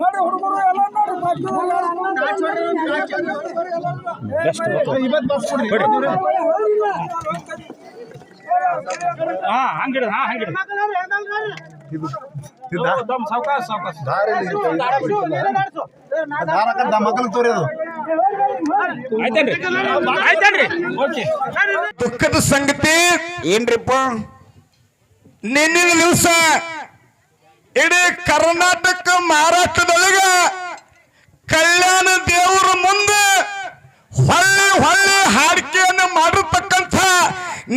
ನೋಡ್ರಿ ಹುಡುಗರು ಎಲ್ಲ ನೋಡ್ರಿ ಹಾ ಹಂಗಿಡ ಹಾ ಹಂಗಿಡ ಸಾವಕಾಶ ಸಾವಕಾಶ ಮಕ್ಕಳು ತೋರಿಯೋದು. ಆಯ್ತೇನ್ರಿ? ಆಯ್ತೇನ್ರಿ? ಓಕೆ. ದುಃಖದ ಸಂಗತಿ ಏನ್ರಿಪ್ಪ? ನಿನ್ನಿನ ದಿವಸ ಇಡೀ ಕರ್ನಾಟಕ ಮಹಾರಾಷ್ಟ್ರದೊಳಗ ಕಲ್ಯಾಣ ದೇವರ ಮುಂದೆ ಹೊಳ್ಳಿ ಹೊಳ್ಳಿ ಹಾಡಿಕೆಯನ್ನು ಮಾಡಿರ್ತಕ್ಕಂಥ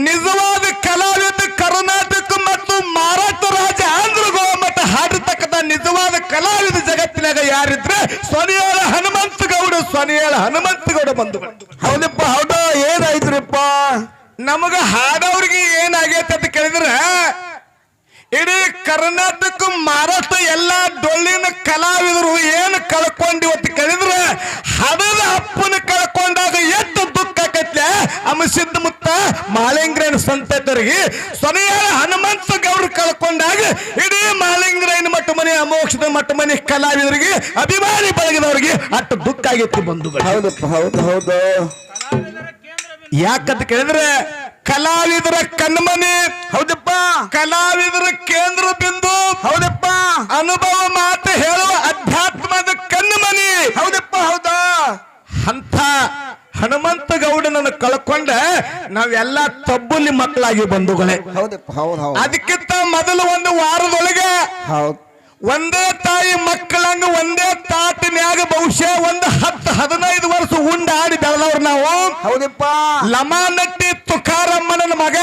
ನಿಜವಾದ ಕಲಾವಿದ ಕರ್ನಾಟಕ ಮತ್ತು ಮಹಾರಾಷ್ಟ್ರ ರಾಜ್ಯ ಆಂಧ್ರಗೋಳ ಮಟ್ಟ ಹಾಡಿರ್ತಕ್ಕಂಥ ನಿಜವಾದ ಕಲಾವಿದ ಜಗತ್ತಿನಾಗ ಯಾರಿದ್ರೆ ಸೊನಿಯಾಳ ಹನುಮಂತ ಗೌಡ ಸೊನಿಯಾಳ ಹನುಮಂತ ಗೌಡ ಬಂದು ಹೌದಪ್ಪ ಹೌದು ಏನಾಯ್ತ್ರಿಪ್ಪ? ನಮಗ ಹಾಡೋರಿಗೆ ಏನಾಗೈತೆ ಅಂತ ಕೇಳಿದ್ರೆ ಇಡೀ ಕರ್ನಾಟಕ ಮಹಾರಾಷ್ಟ್ರ ಎಲ್ಲ ಡೊಳ್ಳಿನ ಕಲಾವಿದರು ಏನು ಕಳ್ಕೊಂಡು ಇವತ್ತು ಕೇಳಿದ್ರೆ ಹದದ ಅಪ್ಪನ ಕಳ್ಕೊಂಡಾಗ ಎಷ್ಟು ದುಃಖ ಆಕೈತ್ಲೆ ಅಮಸಿದ್ದ ಮುತ್ತ ಮಾಲಿಂಗ್ರೇನ ಸಂತತರಿಗೆ ಸೊನೆಯಾಳ ಹನುಮಂತ ಗೌಡ್ರು ಕಳ್ಕೊಂಡಾಗ ಇಡೀ ಮಾಲಿಂಗ್ರೇನ ಮಟ್ಟ ಮನೆ ಅಮೋಕ್ಷದ ಮಟ್ಟ ಮನೆ ಕಲಾವಿದರಿಗೆ ಅಭಿಮಾನಿ ಬಳಗದವರಿಗೆ ಅಷ್ಟು ದುಃಖ ಆಗೈತಿ ಬಂಧುಗಳು. ಹೌದು ಹೌದು ಹೌದು. ಯಾಕಂತ ಕೇಳಿದ್ರೆ ಕಲಾವಿದರ ಕಣ್ಮನಿ. ಹೌದಪ್ಪ. ಕಲಾವಿದರ ಕೇಂದ್ರ ಬಿಂದು. ಹೌದಪ್ಪ. ಅನುಭವ ಮಾತು ಹೇಳುವ ಅಧ್ಯಾತ್ಮದ ಕಣ್ಮನಿ. ಹೌದಪ್ಪ ಹೌದಾ. ಅಂತ ಹನುಮಂತ ಗೌಡನನ್ನು ಕಳ್ಕೊಂಡ. ನಾವೆಲ್ಲ ತಬ್ಬುಲಿ ಮಕ್ಕಳಾಗಿ ಬಂಧುಗಳೇ. ಹೌದಪ್ಪ ಹೌದು ಹೌದು. ಅದಕ್ಕಿಂತ ಮೊದಲು ಒಂದು ವಾರದೊಳಗೆ ಹೌದು. ಒಂದೇ ತಾಯಿ ಮಕ್ಕಳನ್ನು ಒಂದೇ ತಾಟಿನ್ಯಾಗ ಬಹುಶಃ ಒಂದು ಹತ್ತು ಹದಿನೈದು ವರ್ಷ ಉಂಡಾಡಿ ಬೆಳೆದವ್ರು ನಾವು. ಹೌದಪ್ಪ. ಲಮಾನಟ್ಟಿ ತುಕಾರಮ್ಮನ ಮಗ.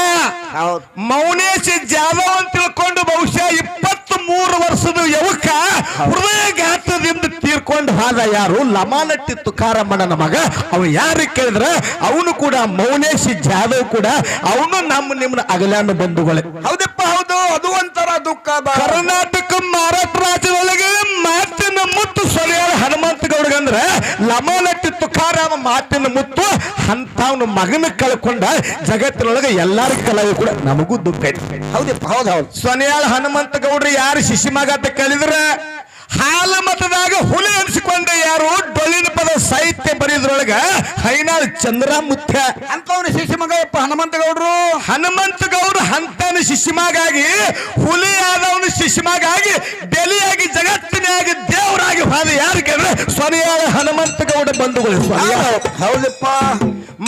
ಮೌನೇಶ್ ಜಾಧವ್ ಅಂತ ತಿಳ್ಕೊಂಡು ಬಹುಶಃ ಇಪ್ಪತ್ತ್ ಮೂರು ವರ್ಷದ ಯುವಕ ಹೃದಯಘಾತದಿಂದ ತೀರ್ಕೊಂಡು ಹೋದ ಯಾರು? ಲಮಾನಟ್ಟಿ ತುಕಾರಮ್ಮನ ಮಗ. ಅವ ಯಾರು ಕೇಳಿದ್ರೆ ಅವನು ಕೂಡ ಮೌನೇಶ್ ಜಾಧವ್ ಕೂಡ. ಅವನು ನಮ್ಮ ನಿಮ್ಮ ಅಗಲಾನು ಬಂಧುಗಳೇ. ಹೌದಪ್ಪ. ಹೌದು ಅದು ಒಂಥರ ದುಃಖ ಕರ್ನಾಟಕ ಮಹಾರಾಷ್ಟ್ರ ರಾಜ್ಯದೊಳಗೆ ಮಾತಿನ ಮುತ್ತು ಸೊಲೆಯಾಳ ಹನುಮಂತ ಗೌಡಗಂದ್ರೆ ಲಮಾನಟ್ಟಿ ತುಕಾರಾಮ ಮಾತಿನ ಮುತ್ತು ಅಂತವನ ಮಗನ ಕಳ್ಕೊಂಡ ಜಗತ್ತಿನೊಳಗೆ ಎಲ್ಲಾರು ಕಲಾವಿ ಕೂಡ ನಮಗೂ ದುಃಖ ಐತಿ. ಹೌದಪ್ಪ ಹೌದ್ ಹೌದು. ಸೊನೆಯಾಳ ಹನುಮಂತ ಗೌಡ್ರು ಯಾರು ಶಿಶಿ ಮಗ ಅಂತ ಕೇಳಿದ್ರ? ಹಾಲ ಮತದಾಗ ಹುಲಿ ಅನ್ಸಿಕೊಂಡ ಯಾರು? ಡೊಳ್ಳಿನ ಪದ ಸಾಹಿತ್ಯ ಬರೆಯದ್ರೊಳಗ ಹೈನಾಳ್ ಚಂದ್ರ ಮುತ್ಯ ಶಿಷ್ಯ ಶಿಶು ಮಗಪ್ಪ ಹನುಮಂತ ಗೌಡ್ರು ಹನುಮಂತ ಗೌಡ್ರು ಹಂತನ ಶಿಶುಮಗಾಗಿ ಹುಲಿ ಆದವನು ಶಿಶುಮಗಾಗಿ ಬೆಲಿಯಾಗಿ ಜಗತ್ತಿನಾಗಿ ದೇವರಾಗಿ ಹಾದ ಯಾರು ಕೇಳಿದ್ರೆ ಸೊನೆಯಾಳ ಹನುಮಂತ ಗೌಡ ಬಂಧುಗಳು. ಹೌದಪ್ಪ.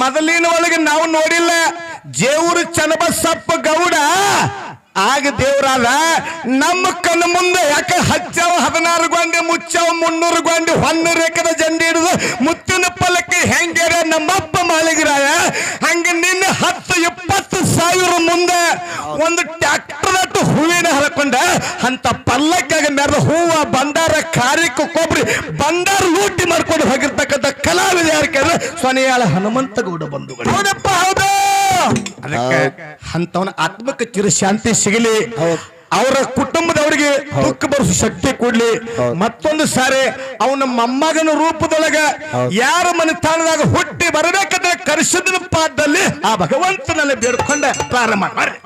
ಮೊದಲಿನ ಒಳಗೆ ನಾವು ನೋಡಿಲ್ಲ. ಜೇವರು ಚನ್ನಬಸಪ್ಪ ಗೌಡ ಆಗ ದೇವರಾದ ನಮ್ಮ ಕಣ್ಣ ಮುಂದೆ ಯಾಕೆ ಹಚ್ಚವ ಹದಿನಾರು ಗೊಂಡೆ, ಮುಚ್ಚವ ಮುನ್ನೂರು ಗೊಂಡೆ ಹೊನ್ನ ರೇಖದ ಜಂಡಿ ಹಿಡಿದು ಮುತ್ತಿನ ಪಲಕ್ಕೆ ಹೆಂಗ್ಯಾರ ನಮ್ಮಪ್ಪ ಮಾಳಿಗರಾಯ? ಹಂಗೆ ನಿನ್ನೆ ಹತ್ತು ಇಪ್ಪತ್ತು ಸಾವಿರ ಮುಂದೆ ಒಂದು ಟ್ಯಾಕ್ಟರ್ ಹೂವಿನ ಹರಕೊಂಡ. ಅಂತ ಪಲ್ಲಕ್ಕಾಗ ಮೆರೆದ ಹೂವ ಬಂದಾರ ಕಾರ್ಯಕ್ಕೆ ಕೊಬ್ಬರಿ ಬಂದಾರ ಲೂಟಿ ಮಾಡ್ಕೊಂಡು ಹೋಗಿರ್ತಕ್ಕಂಥ ಕಲಾವಿದ ಯಾರು ಕೇಳಿದ್ರೆ, ಸೊನೆಯಾಳ ಹನುಮಂತ ಗೌಡ ಬಂಧುಗಳು. ಹೌದಪ್ಪ, ಹೌದು. ಅದಕ್ಕೆ ಅಂತವನ ಆತ್ಮಕ್ಕೆ ಚಿರಶಾಂತಿ ಸಿಗಲಿ. ಅವರ ಕುಟುಂಬದವರಿಗೆ ದುಃಖ ಬರಿಸ ಶಕ್ತಿ ಕೊಡ್ಲಿ. ಮತ್ತೊಂದು ಸಾರಿ ಅವನ ಮೊಮ್ಮಗನ ರೂಪದೊಳಗ ಯಾರ ಮನೆತನದಾಗ ಹುಟ್ಟಿ ಬರಬೇಕಂದ್ರೆ ಕರಿಸಿದ ಪಾದದಲ್ಲಿ ಆ ಭಗವಂತನಲ್ಲಿ ಬೇಡ್ಕೊಂಡ ಪ್ರಾರಂಭ ಮಾಡ್ರಿ.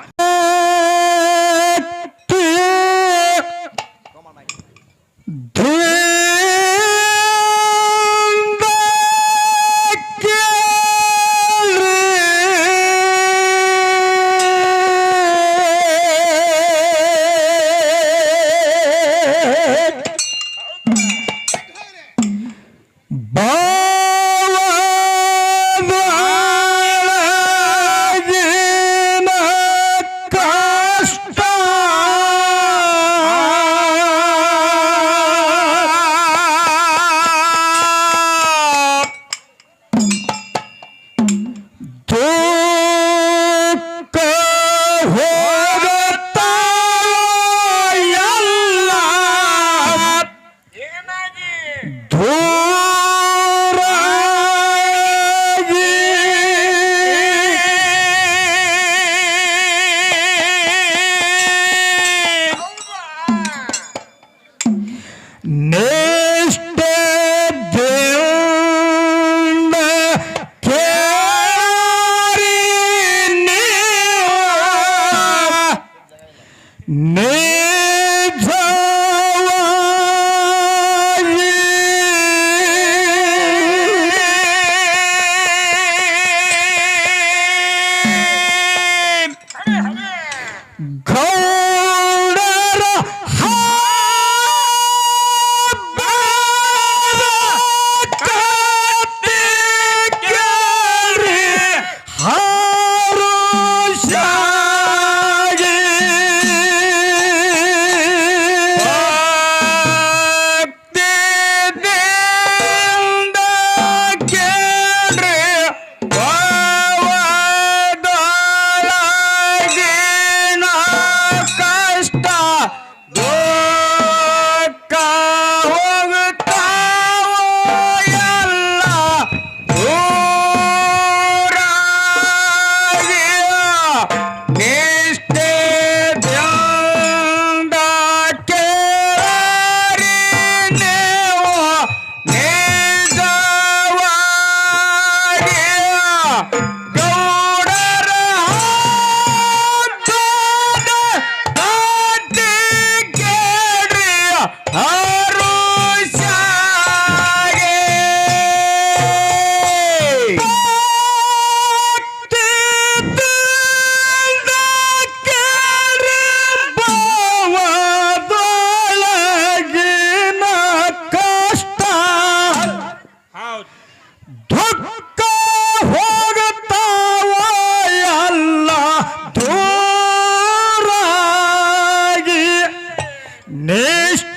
Next.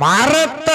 மரத்த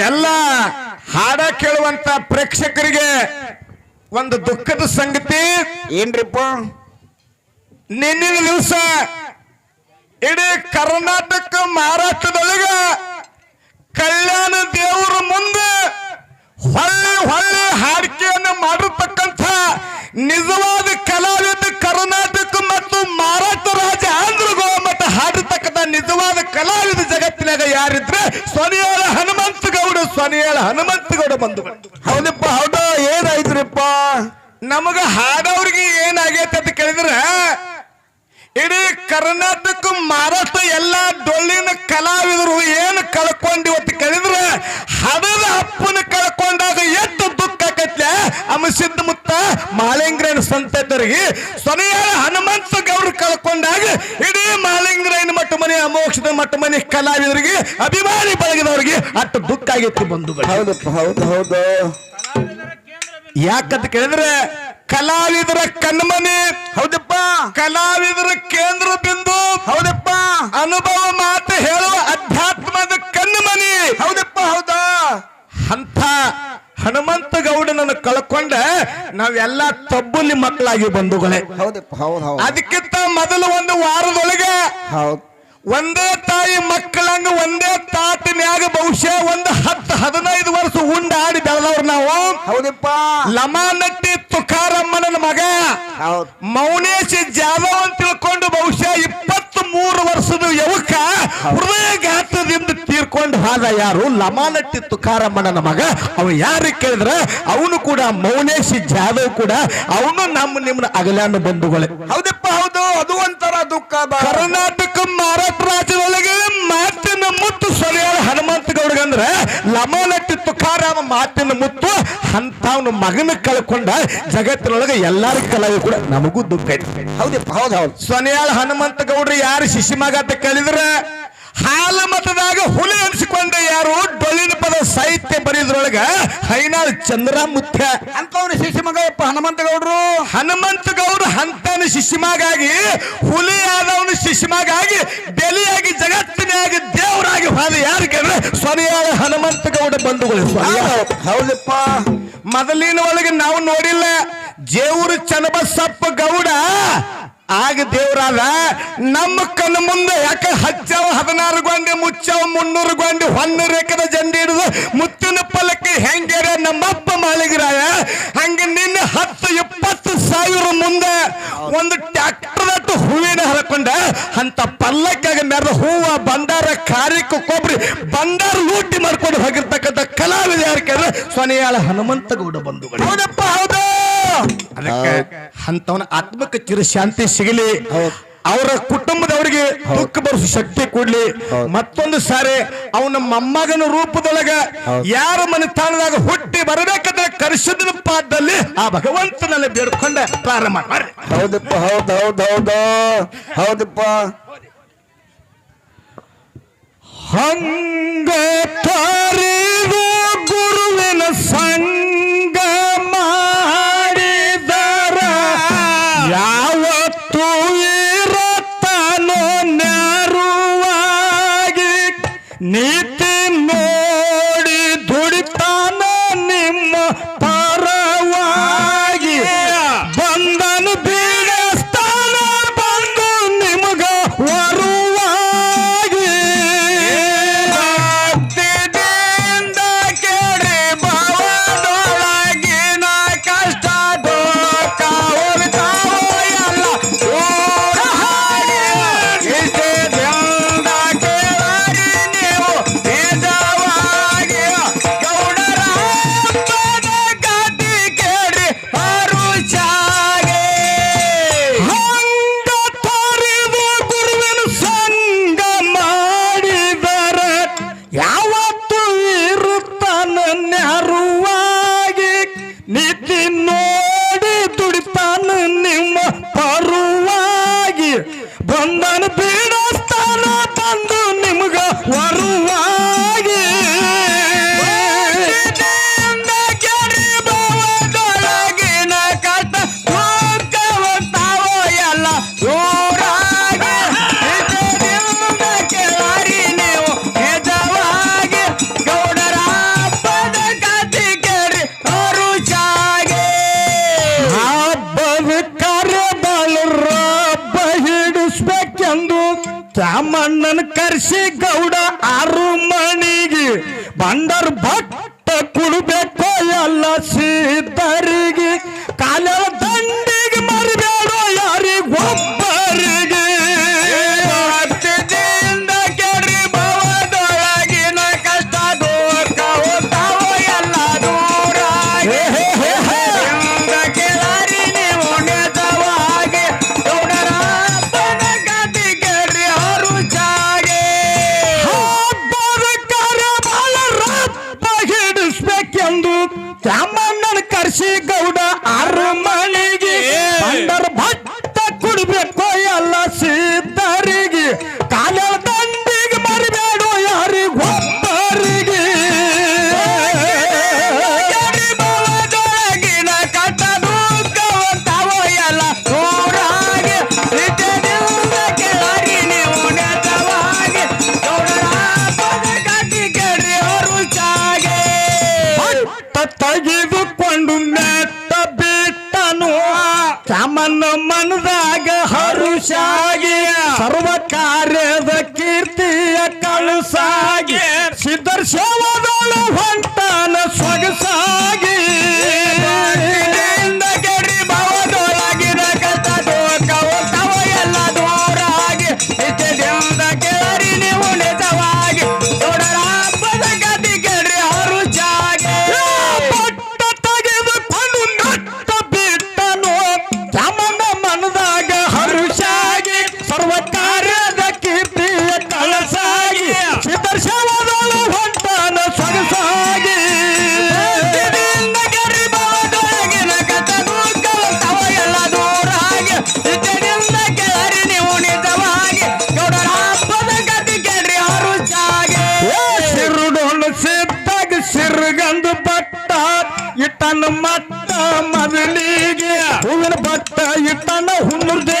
ಎಲ್ಲ ಹಾಡ ಕೇಳುವಂತ ಪ್ರೇಕ್ಷಕರಿಗೆ ಒಂದು ದುಃಖದ ಸಂಗತಿ. ಏನ್ರಿಪ್ಪ? ನಿನ್ನಿನ ದಿವಸ ಇಡೀ ಕರ್ನಾಟಕ ಮಹಾರಾಷ್ಟ್ರದೊಳಗ ಕಲ್ಯಾಣ ದೇವರ ಮುಂದೆ ಹೊಳ್ಳಿ ಹೊಳ್ಳಿ ಹಾಡಿಕೆಯನ್ನು ಮಾಡಿರ್ತಕ್ಕಂಥ ನಿಜವಾದ ಕಲಾವಿದ ಕರ್ನಾಟಕ ಮತ್ತು ಮಹಾರಾಷ್ಟ್ರ ರಾಜ್ಯ ಆಂಧ್ರ ಗೋಮಠ ಹಾಡಿರ್ತಕ್ಕಂಥ ನಿಜವಾದ ಕಲಾವಿದ ಜಗತ್ತಿನಾಗ ಯಾರಿದ್ರೆ ಸ್ವನಿಯಾದ ಹನುಮಂತ ಗೌಡ ಹನುಮಂತಗೌಡ ಹನುಮಂತ ಗೌಡ ಬಂಧುಗಳು ಹೌದಪ್ಪ ಹೌದು? ಏನಾಯ್ತ್ರಿಪ್ಪ ನಮಗ ಹಾಡೋರಿಗೆ ಏನಾಗೈತೆ ಅಂತ ಕೇಳಿದ್ರೆ ಇಡೀ ಕರ್ನಾಟಕ ಮಹಾರಾಷ್ಟ್ರ ಎಲ್ಲ ಡೊಳ್ಳಿನ ಕಲಾವಿದರು ಏನು ಕಳ್ಕೊಂಡು ಇವತ್ತು ಹದದ ಹಡದ ಅಪ್ಪನ ಕಳ್ಕೊಂಡಾಗ ಎಷ್ಟು ದುಃಖ ಆಕತ್ಲೆ? ಅಮಸಿದ್ದ ಮುತ್ತ ಮಾಲಿಂಗ್ರೇನ್ ಸಂತರಿಗೆ ಸೊನೆಯ ಹನುಮಂತ ಗೌಡ ಕಳ್ಕೊಂಡಾಗ ಇಡೀ ಮಾಲಿಂಗ್ರೇನ್ ಮಟ್ಟ ಮನೆ ಅಮೋಕ್ಷದ ಮಟ್ಟ ಮನೆ ಕಲಾವಿದರಿಗೆ ಅಭಿಮಾನಿ ಬಳಗದವರಿಗೆ ಅಷ್ಟು ದುಃಖ ಆಗೈತಿ ಬಂಧುಗಳು. ಹೌದು ಹೌದು ಹೌದು. ಯಾಕಂತ ಕೇಳಿದ್ರೆ ಕಲಾವಿದರ ಕಣ್ಮನೆ. ಹೌದಪ್ಪ. ಕಲಾವಿದರ ಕೇಂದ್ರ ಬಿಂದು ಹೌದಪ್ಪ. ಅನುಭವ ಮಾತು ಹೇಳುವ ಅಧ್ಯಾತ್ಮದ ಕಣ್ಮನಿ. ಹೌದಪ್ಪ ಹೌದಾ. ಅಂತ ಹನುಮಂತ ಗೌಡನನ್ನು ಕಳ್ಕೊಂಡ ನಾವೆಲ್ಲ ತಬ್ಬುಲಿ ಮಕ್ಕಳಾಗಿ ಬಂಧುಗಳೇ. ಹೌದಪ್ಪ ಹೌದು ಹೌದು. ಅದಕ್ಕಿಂತ ಮೊದಲು ಒಂದು ವಾರದೊಳಗೆ ಹೌದು. ಒಂದೇ ತಾಯಿ ಮಕ್ಕಳಂಗ ಒಂದೇ ತಾಟಿನ್ಯಾಗ ಬಹುಶಃ ಒಂದು ಹತ್ತು ಹದಿನೈದು ವರ್ಷ ಉಂಡಾಡಿ ಬೆಳೆದವ್ರು ನಾವು. ಹೌದಪ್ಪ. ಲಮಾನಟ್ಟಿ ತುಕಾರಮ್ಮನ ಮಗ. ಮೌನೇಶ್ ಜಾಧವ್ ಅಂತ ತಿಳ್ಕೊಂಡು ಬಹುಶಃ ಇಪ್ಪತ್ತ್ ಮೂರು ವರ್ಷದ ಯುವಕ ಹೃದಯಘಾತದಿಂದ ತೀರ್ಕೊಂಡು ಹಾದ ಯಾರು? ಲಮಾನಟ್ಟಿ ತುಕಾರಮ್ಮನ ಮಗ. ಅವ ಯಾರು ಕೇಳಿದ್ರೆ? ಅವನು ಕೂಡ ಮೌನೇಶ್ ಜಾಧವ್ ಕೂಡ. ಅವನು ನಮ್ಮ ನಿಮ್ಮ ಅಗಲಾನ ಬಂಧುಗಳೇ. ಹೌದಪ್ಪ ಹೌದು. ಅದು ಒಂಥರ ದುಃಖ ಕರ್ನಾಟಕ ಮಹಾರಾಷ್ಟ್ರ ರಾಜ್ಯದೊಳಗೆ ಮುತ್ತು ಸೊಲೆಯಾಳ ಹನುಮಂತ ಗೌಡಗಂದ್ರ ಲಮಾನಟ್ಟಿ ತುಕಾರಾಮ ಮಾತಿನ ಮುತ್ತು ಅಂತವನ ಮಗನ ಕಳ್ಕೊಂಡ ಜಗತ್ತಿನೊಳಗೆ ಎಲ್ಲಾರ ಕಲಾವಿ ಕೂಡ ನಮಗೂ ದುಃಖ ಐತಿ. ಹೌದಪ್ಪ ಹೌದು ಹೌದು. ಸೊನೆಯಾಳ ಹನುಮಂತ ಗೌಡ್ರು ಯಾರು ಶಿಶಿ ಮಗ ಅಂತ ಕೇಳಿದ್ರ? ಹಾಲ ಮತದಾಗ ಹುಲಿ ಅನ್ಸಿಕೊಂಡ ಯಾರು ಡೊಳ್ಳಿನ ಪದ ಸಾಹಿತ್ಯ ಬರೆಯದ್ರೊಳಗ ಹೈನಾಳ್ ಚಂದ್ರ ಮುಖ್ಯ ಅಂತವನ ಮಗ ಯಪ್ಪ ಹನುಮಂತ ಗೌಡ್ರು ಹನುಮಂತ ಗೌಡ್ರು ಹಂತನ ಶಿಶಿಮಾಗಾಗಿ ಹುಲಿ ಆದವನು ಶಿಶಿಮಾಗಾಗಿ ಬೆಲಿಯಾಗಿ ಜಗತ್ತಿನಾಗಿ ದೇವರಾಗಿ ಹೋದ ಯಾರಿಗೆ ಅಂದ್ರೆ ಸ್ವನಿಯಾದ ಹನುಮಂತ ಗೌಡ ಬಂಧುಗಳು ಹೌದಪ್ಪ. ಮೊದಲಿನ ಒಳಗೆ ನಾವು ನೋಡಿಲ್ಲ ಜೇವರು ಚನ್ನಬಸಪ್ಪ ಗೌಡ ಆಗ ದೇವರಾದ ನಮ್ಮ ಕಣ್ಣು ಮುಂದೆ ಯಾಕೆ ಹಚ್ಚವ ಹದಿನಾರು ಗೊಂಡೆ, ಮುಚ್ಚವ ಮುನ್ನೂರು ಗೊಂಡೆ ಹೊನ್ನೂರು ರೇಖದ ಜಂಡಿ ಹಿಡಿದು ಮುತ್ತಿನ ಪಲ್ಲಕ್ಕೆ ಹೆಂಗ್ಯಾರ ನಮ್ಮಪ್ಪ ಮಾಳಿಗರಾಯ? ಹಂಗೆ ನಿನ್ನ ಹತ್ತು ಇಪ್ಪತ್ತು ಸಾವಿರ ಮುಂದೆ ಒಂದು ಟ್ಯಾಕ್ಟರ್ ಅಟ್ಟು ಹೂವಿನ ಹರಕೊಂಡ. ಅಂತ ಪಲ್ಲಕ್ಕಾಗ ಮೆರೆದ ಹೂವ ಬಂದಾರ ಕಾರಿಕ ಕೊಬ್ಬರಿ ಬಂಡಾರ ಲೂಟಿ ಮಾಡ್ಕೊಂಡು ಹೋಗಿರ್ತಕ್ಕಂಥ ಕಲಾವಿದ ಯಾರು ಕೇಳಿದ್ರೆ ಸೊನೆಯಾಳ ಹನುಮಂತ ಗೌಡ ಬಂಧುಗಳು. ಹೌದಪ್ಪ ಹೌದು. ಅದಕ್ಕೆ ಅಂತವನ ಆತ್ಮಕ ಚಿರಶಾಂತಿ ಸಿಗಲಿ. ಅವರ ಕುಟುಂಬದವರಿಗೆ ದುಃಖ ಬರಿಸೋ ಶಕ್ತಿ ಕೊಡ್ಲಿ. ಮತ್ತೊಂದು ಸಾರಿ ಅವನ ಮೊಮ್ಮಗನ ರೂಪದೊಳಗ ಯಾರ ಮನೆತನದಾಗ ಹುಟ್ಟಿ ಬರಬೇಕಂದ್ರೆ ಕರ್ಷದನ ಪಾದದಲ್ಲಿ ಆ ಭಗವಂತನಲ್ಲಿ ಬೇಡ್ಕೊಂಡ ಪ್ರಾರಂಭ ಮಾಡಿ ಹೌದಪ್ಪ ಹೌದು ಹೌದು ಹೌದು. ಹೌದಪ್ಪ. ಹಂಗ ತಾರಿದು ಗುರುವಿನ ಸಂಗ ಶಿ ಗೌಡ ಅರುಮಣಿಗೆ ಬಂಡರ್ ಭಟ್ಟ ಕುಡಬೇಕು ಎಲ್ಲ ಸೀತರಿಗೆ ಕಾಲ ಮತ್ತ ಮರಳಿಗೆ ಹೂವಿನ ಭತ್ತ ಇಟ್ಟನ ಹುಣ್ಣುರ್ದ